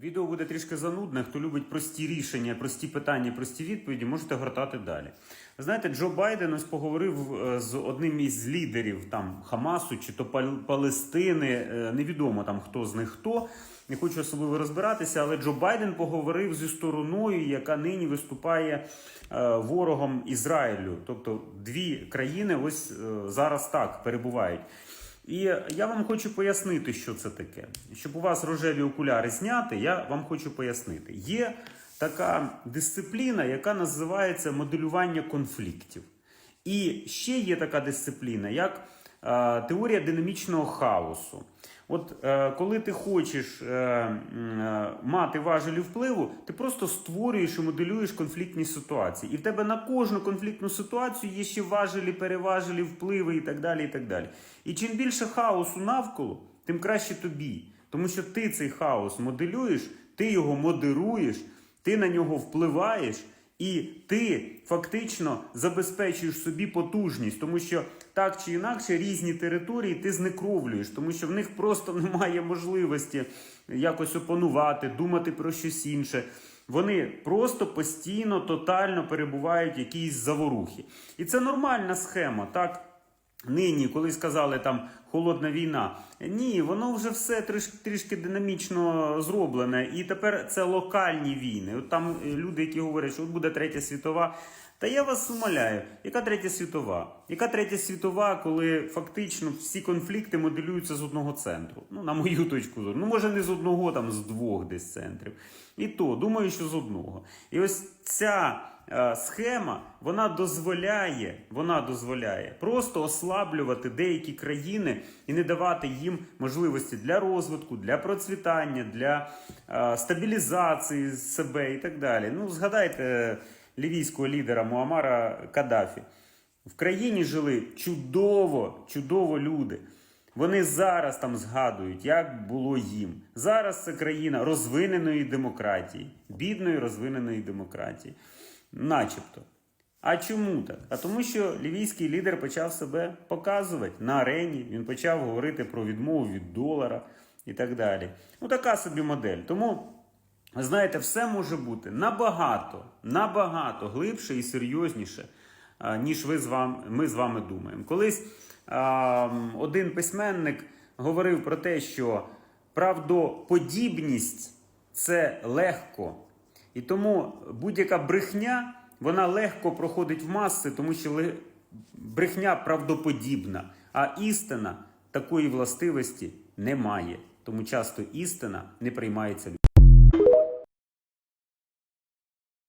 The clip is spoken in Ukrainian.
Відео буде трішки занудне. Хто любить прості рішення, прості питання, прості відповіді, можете гортати далі. Знаєте, Джо Байден ось поговорив е, з одним із лідерів там Хамасу чи то Пал- Палестини. е, Невідомо там хто з них хто. Не хочу особливо розбиратися, але Джо Байден поговорив зі стороною, яка нині виступає е, ворогом Ізраїлю. Тобто дві країни ось зараз так перебувають. І я вам хочу пояснити, що це таке. Щоб у вас рожеві окуляри зняти, я вам хочу пояснити. Є така дисципліна, яка називається моделювання конфліктів. І ще є така дисципліна, як теорія динамічного хаосу. От е, коли ти хочеш е, е, мати важелі впливу, ти просто створюєш і моделюєш конфліктні ситуації. І в тебе на кожну конфліктну ситуацію є ще важелі, переважелі, впливи і так далі. І так далі. І чим більше хаосу навколо, тим краще тобі. Тому що ти цей хаос моделюєш, ти його модеруєш, ти на нього впливаєш. І ти фактично забезпечуєш собі потужність, тому що так чи інакше різні території ти знекровлюєш, тому що в них просто немає можливості якось опанувати, думати про щось інше. Вони просто постійно, тотально перебувають в якійсь заворухі. І це нормальна схема, так? Нині, коли сказали там холодна війна, ні, воно вже все трішки, трішки динамічно зроблене, і тепер це локальні війни. От там е, люди, які говорять, що от буде третя світова. Та я вас умоляю, яка третя світова? Яка третя світова, коли фактично всі конфлікти моделюються з одного центру? Ну, на мою точку зору. Ну, може, не з одного, там з двох десь центрів. І то, думаю, що з одного. І ось ця схема вона дозволяє, вона дозволяє просто ослаблювати деякі країни і не давати їм можливості для розвитку, для процвітання, для е, стабілізації себе і так далі. Ну, згадайте е, лівійського лідера Муамара Каддафі. В країні жили чудово, чудово люди. Вони зараз там згадують, як було їм. Зараз це країна розвиненої демократії, бідної розвиненої демократії. Начебто. А чому так? А тому, що лівійський лідер почав себе показувати на арені, він почав говорити про відмову від долара і так далі. Ну, така собі модель. Тому, знаєте, все може бути набагато, набагато глибше і серйозніше, ніж ви з вами, ми з вами думаємо. Колись один письменник говорив про те, що правдоподібність це легко. І тому будь-яка брехня вона легко проходить в маси, тому що брехня правдоподібна, а істина такої властивості не має. Тому часто істина не приймається.